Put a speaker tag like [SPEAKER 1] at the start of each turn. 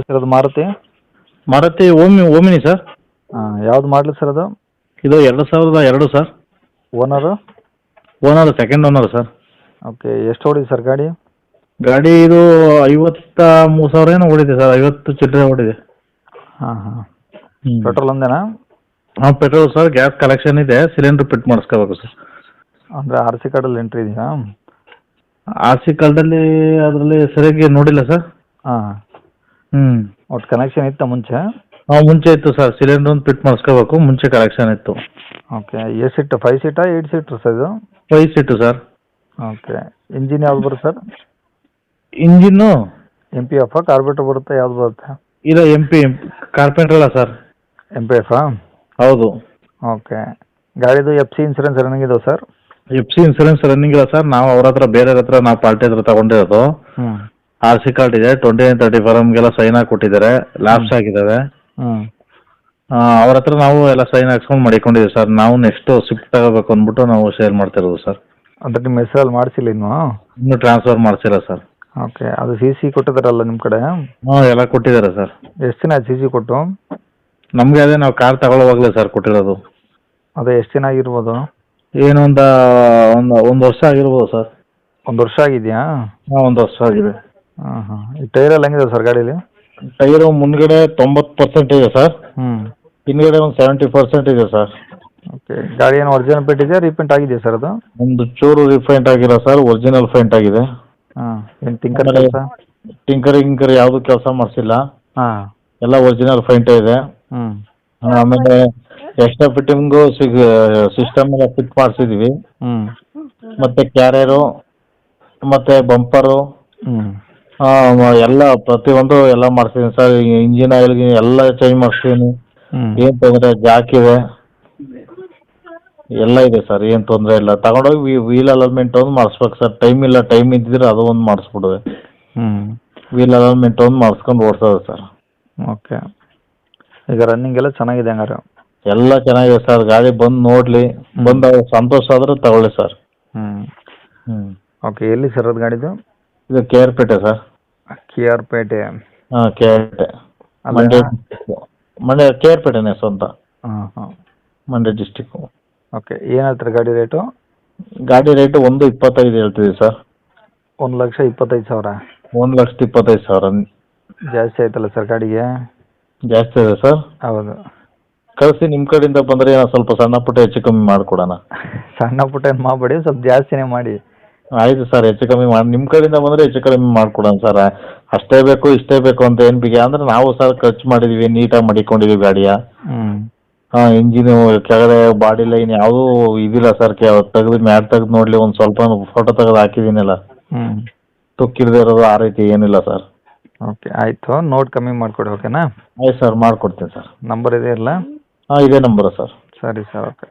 [SPEAKER 1] Sir ಅದು ಮಾರುತಿ?
[SPEAKER 2] ಮಾರುತಿ ಓಮಿ Omni sir.
[SPEAKER 1] ಹಾಂ ಯಾವ್ದು ಮಾಡಲಿ ಸರ್ ಅದು?
[SPEAKER 2] ಇದು ಎರಡು ಸಾವಿರದ ಎರಡು sir.
[SPEAKER 1] Owner
[SPEAKER 2] owner second owner sir.
[SPEAKER 1] Okay ಎಷ್ಟು ಓಡಿದೆ ಸರ್ ಗಾಡಿ?
[SPEAKER 2] ಗಾಡಿ ಇದು ಐವತ್ತ ಮೂರು ಸಾವಿರ ಏನೋ ಓಡಿದೆ ಸರ್ ಐವತ್ತು ಚಿಲ್ಲರೆ ಓಡಿದೆ.
[SPEAKER 1] ಹಾಂ ಹಾಂ. ಪೆಟ್ರೋಲ್ ಒಂದೇನಾ?
[SPEAKER 2] ಹಾಂ ಪೆಟ್ರೋಲ್ ಸರ್ ಗ್ಯಾಸ್ ಕಲೆಕ್ಷನ್ ಇದೆ ಸಿಲಿಂಡರ್ ಫಿಟ್ ಮಾಡಿಸ್ಕೋಬೇಕು ಸರ್.
[SPEAKER 1] ಅಂದರೆ ಆರ್ ಸಿ ಕಾರ್ಡಲ್ಲಿ ಎಂಟ್ರಿ ಇದೆಯಾ?
[SPEAKER 2] ಆರ್ ಸಿ ಕಾರ್ಡಲ್ಲಿ ಅದರಲ್ಲಿ ಸರಿಯಾಗಿ ನೋಡಿಲ್ಲ ಸರ್.
[SPEAKER 1] ಹಾಂ.
[SPEAKER 2] ಹ್ಞೂ
[SPEAKER 1] ಒಟ್ಟು ಕನೆಕ್ಷನ್ ಇತ್ತು ಮುಂಚೆ?
[SPEAKER 2] ಹಾಂ ಮುಂಚೆ ಇತ್ತು ಸರ್ ಸಿಲಿಂಡ್ರ್ ಒಂದು ಫಿಟ್ ಮಾಡಿಸ್ಕೋಬೇಕು. ಮುಂಚೆ ಕಲೆಕ್ಷನ್ ಇತ್ತು.
[SPEAKER 1] ಓಕೆ ಎಷ್ಟು seat five ಸೀಟಾ eight seater sir ಇದು?
[SPEAKER 2] Five seat sir
[SPEAKER 1] okay engine ಯಾವ್ದು ಬರುತ್ತೆ sir
[SPEAKER 2] engine
[SPEAKER 1] M P F carburettor ಬರುತ್ತೆ ಯಾವ್ದು ಬರುತ್ತೆ?
[SPEAKER 2] ಇದು ಎಂ ಪಿ ಕಾರ್ಪೆಂಟ್ರ್ ಅಲ್ಲ ಸರ್
[SPEAKER 1] ಎಂ ಪಿ ಎಫಾ
[SPEAKER 2] ಹೌದು.
[SPEAKER 1] ಓಕೆ ಗಾಡಿದು ಎಫ್ ಸಿ ಇನ್ಸೂರೆನ್ಸ್ ರನ್ನಿಂಗ್ ಇದಾವೆ sir
[SPEAKER 2] F C insurance running ಇಲ್ಲ ಸರ್ ನಾವು ಅವ್ರ ಹತ್ರ ಬೇರೆ ಹತ್ರ ನಾವು ಪಾರ್ಟಿ ಹತ್ರ ತಗೊಂಡಿರೋದು.
[SPEAKER 1] ಹ್ಞೂ
[SPEAKER 2] ಆರ್ ಸಿ ಕಾರ್ಡ್ ಇದೆ ಟ್ವೆಂಟಿ ನೈನ್ ತರ್ಟಿ ಫಾರಮ್ಗೆಲ್ಲ ಸೈನ್ ಹಾಕಿ ಕೊಟ್ಟಿದ್ದಾರೆ ಲ್ಯಾಬ್ಸ್ ಆಗಿದ್ದಾವೆ.
[SPEAKER 1] ಹ್ಞೂ
[SPEAKER 2] ಅವ್ರ ಹತ್ರ ನಾವು ಎಲ್ಲ ಸೈನ್ ಹಾಕ್ಸ್ಕೊಂಡು ಮಾಡಿಕೊಂಡಿದ್ದೀವಿ ಸರ್. ನಾವು ನೆಕ್ಸ್ಟ್ ಸ್ವಿಫ್ಟ್ ತಗೋಬೇಕು ಅಂದ್ಬಿಟ್ಟು ನಾವು ಶೇರ್ ಮಾಡ್ತಿರೋದು ಸರ್.
[SPEAKER 1] ಅಂದರೆ ನಿಮ್ಮ ಹೆಸರಲ್ಲಿ ಮಾಡಿಸಿಲ್ಲ ಇನ್ನು?
[SPEAKER 2] ಇನ್ನೂ ಟ್ರಾನ್ಸ್ಫರ್ ಮಾಡಿಸಿಲ್ಲ ಸರ್.
[SPEAKER 1] ಓಕೆ ಅದು ಸಿ ಸಿ ಕೊಟ್ಟಿದ್ದಾರಲ್ಲ ನಿಮ್ಮ ಕಡೆ?
[SPEAKER 2] ಹಾಂ ಎಲ್ಲ ಕೊಟ್ಟಿದ್ದಾರೆ ಸರ್.
[SPEAKER 1] ಎಷ್ಟು ದಿನ ಸಿ ಸಿ ಕೊಟ್ಟು?
[SPEAKER 2] ನಮಗೆ ಅದೇ ನಾವು ಕಾರ್ ತಗೊಳ್ಳೋವಾಗಲೇ ಸರ್ ಕೊಟ್ಟಿರೋದು.
[SPEAKER 1] ಅದೇ ಎಷ್ಟು ದಿನ ಆಗಿರ್ಬೋದು?
[SPEAKER 2] ಏನು ಒಂದು ಒಂದು ಒಂದು ವರ್ಷ ಆಗಿರ್ಬೋದು ಸರ್.
[SPEAKER 1] ಒಂದು ವರ್ಷ ಆಗಿದೆಯಾ?
[SPEAKER 2] ಹಾಂ ಒಂದು ವರ್ಷ ಆಗಿದೆ.
[SPEAKER 1] ಹಾಂ ಹಾಂ ಈ ಟೈರ್ ಎಲ್ಲ ಹೆಂಗಿದೆ ಸರ್ ಗಾಡೀಲಿ?
[SPEAKER 2] ಟೈರು ಮುಂದ್ಗಡೆ ತೊಂಬತ್ತು ಪರ್ಸೆಂಟ್ ಇದೆ ಸರ್.
[SPEAKER 1] ಹ್ಞೂ
[SPEAKER 2] ಹಿಂದ್ಗಡೆ ಒಂದು ಸೆವೆಂಟಿ ಪರ್ಸೆಂಟ್ ಇದೆ ಸರ್.
[SPEAKER 1] ಓಕೆ. ಗಾಡಿ ಏನು ಒರಿಜಿನಲ್ ಪೇಂಟ್ ಇದೆಯಾ ರೀಪೇಂಟ್ ಆಗಿದೆಯಾ ಸರ್ ಅದು?
[SPEAKER 2] ಒಂದು ಚೂರು ರಿಫೈಂಟ್ ಆಗಿಲ್ಲ ಸರ್ ಒರಿಜಿನಲ್ ಫೈಂಟ್ ಆಗಿದೆ.
[SPEAKER 1] ಹಾಂ. ಏನು ಟಿಂಕರ್
[SPEAKER 2] ಆಮೇಲೆ
[SPEAKER 1] ಕೆಲಸ?
[SPEAKER 2] ಟಿಂಕರ್ ಗಿಂಕರ್ ಯಾವುದು ಕೆಲಸ ಮಾಡಿಸಿಲ್ಲ.
[SPEAKER 1] ಹಾಂ.
[SPEAKER 2] ಎಲ್ಲ ಒರಿಜಿನಲ್ ಫೈಂಟೇ ಇದೆ.
[SPEAKER 1] ಹ್ಞೂ
[SPEAKER 2] ಆಮೇಲೆ ಎಕ್ಸ್ಟ್ರಾ ಫಿಟ್ಟಿಂಗು ಸಿಗ್ ಸಿಸ್ಟಮ್ ಎಲ್ಲ ಫಿಟ್ ಮಾಡಿಸಿದ್ವಿ.
[SPEAKER 1] ಹ್ಞೂ
[SPEAKER 2] ಮತ್ತೆ ಕ್ಯಾರಿಯರು ಮತ್ತೆ ಬಂಪರು
[SPEAKER 1] ಹ್ಞೂ
[SPEAKER 2] ಎಲ್ಲ ಪ್ರತಿಯೊಂದು ಎಲ್ಲ ಮಾಡ್ತೀನಿ ಸರ್. ಇಂಜಿನ್ ಆಯಿಲ್ ಎಲ್ಲ ಚೇಂಜ್ ಮಾಡ್ತೀನಿ
[SPEAKER 1] ಹ್ಞೂ
[SPEAKER 2] ಏನು ತೊಂದರೆ ಜಾಕ್ ಇದೆ. ಎಲ್ಲ ಇದೆ ಸರ್ ಏನು ತೊಂದರೆ ಇಲ್ಲ. ತಗೊಂಡೋಗಿ ವೀಲ್ ಅಲೈನ್ಮೆಂಟ್ ಒಂದು ಮಾಡಿಸ್ಬೇಕು ಸರ್. ಟೈಮ್ ಇಲ್ಲ ಟೈಮ್ ಇದ್ದಿದ್ರೆ ಅದು ಒಂದು ಮಾಡಿಸ್ಬಿಡುವೆ.
[SPEAKER 1] ಹ್ಞೂ
[SPEAKER 2] ವೀಲ್ ಅಲೈನ್ಮೆಂಟ್ ಒಂದು ಮಾಡಿಸ್ಕೊಂಡು ಓಡಿಸೋದು ಸರ್.
[SPEAKER 1] ಓಕೆ. ಈಗ ರನ್ನಿಂಗ್ ಎಲ್ಲ ಚೆನ್ನಾಗಿದೆ ಹಂಗಾರೆ?
[SPEAKER 2] ಎಲ್ಲ ಚೆನ್ನಾಗಿದೆ ಸರ್. ಗಾಡಿ ಬಂದು ನೋಡಲಿ. ಬಂದು ಸಂತೋಷ ಆದರೆ ತಗೊಳ್ಳಿ ಸರ್.
[SPEAKER 1] ಹ್ಞೂ
[SPEAKER 2] ಹ್ಞೂ
[SPEAKER 1] ಓಕೆ ಎಲ್ಲಿ ಸರ್ ಅದು ಗಾಡಿದು?
[SPEAKER 2] ಇದು K R Pete sir.
[SPEAKER 1] K R Pete
[SPEAKER 2] ಹಾಂ K R Pete Mandya Mandya K R ಪೇಟೆನೇ ಸ್ವಂತ.
[SPEAKER 1] ಹಾಂ ಹಾಂ.
[SPEAKER 2] ಮಂಡ್ಯ ಡಿಸ್ಟಿಕ್ಕು
[SPEAKER 1] ಓಕೆ ಏನು ಹೇಳ್ತಾರೆ ಗಾಡಿ ರೇಟು
[SPEAKER 2] ಗಾಡಿ ರೇಟು ಒಂದು ಇಪ್ಪತ್ತೈದು ಹೇಳ್ತೀವಿ ಸರ್.
[SPEAKER 1] ಒಂದು ಲಕ್ಷ ಇಪ್ಪತ್ತೈದು ಸಾವಿರ.
[SPEAKER 2] ಒಂದು ಲಕ್ಷದ ಇಪ್ಪತ್ತೈದು ಸಾವಿರ.
[SPEAKER 1] ಜಾಸ್ತಿ ಆಯ್ತಲ್ಲ ಸರ್ ಗಾಡಿಗೆ?
[SPEAKER 2] ಜಾಸ್ತಿ ಇದೆ ಸರ್.
[SPEAKER 1] ಹೌದು.
[SPEAKER 2] ಕಳಿಸಿ ನಿಮ್ಮ ಕಡೆಯಿಂದ ಬಂದರೆ ಏನೋ ಸ್ವಲ್ಪ ಸಣ್ಣ ಪುಟ್ಟ ಹೆಚ್ಚು ಕಮ್ಮಿ ಮಾಡಿಕೊಡೋಣ.
[SPEAKER 1] ಸಣ್ಣ ಪುಟ್ಟ ಏನು ಮಾಡಬೇಡಿ ಸ್ವಲ್ಪ ಜಾಸ್ತಿನೇ ಮಾಡಿ.
[SPEAKER 2] ಆಯಿತು ಸರ್ ಹೆಚ್ಚು ಕಮ್ಮಿ ಮಾಡಿ ನಿಮ್ಮ ಕಡೆಯಿಂದ ಬಂದರೆ ಹೆಚ್ಚು ಕಮ್ಮಿ ಮಾಡಿಕೊಡೋಣ ಸರ್. ಅಷ್ಟೇ ಬೇಕು ಇಷ್ಟೇ ಬೇಕು ಅಂತ ಏನು ಬಿಗೆ ಅಂದ್ರೆ ನಾವು ಸರ್ ಖರ್ಚು ಮಾಡಿದ್ದೀವಿ ನೀಟಾಗಿ ಮಡಿಕೊಂಡಿದ್ದೀವಿ ಗಾಡಿಯ. ಹಾಂ ಇಂಜಿನು ಕೆಳಗಡೆ ಬಾಡಿ ಲೈನ್ ಯಾವುದೂ ಇದಿಲ್ಲ ಸರ್. ಕೆ ತೆಗೆದು ಮ್ಯಾಟ್ ತೆಗೆದು ನೋಡಲಿ ಒಂದು ಸ್ವಲ್ಪ ಫೋಟೋ ತೆಗೆದು ಹಾಕಿದ್ದೀನಲ್ಲ. ತುಕ್ಕಿಲ್ದೇ ಇರೋದು ಆ ರೀತಿ ಏನಿಲ್ಲ ಸರ್.
[SPEAKER 1] ಓಕೆ ಆಯಿತು. ನೋಡಿ ಕಮ್ಮಿ ಮಾಡ್ಕೊಡಿ ಓಕೆನಾ?
[SPEAKER 2] ಆಯ್ತು ಸರ್ ಮಾಡಿಕೊಡ್ತೀನಿ ಸರ್.
[SPEAKER 1] ನಂಬರ್ ಇದೆ ಇಲ್ಲ
[SPEAKER 2] ಹಾಂ ಇದೇ ನಂಬರ್ ಸರ್.
[SPEAKER 1] ಸರಿ ಸರ್ ಓಕೆ.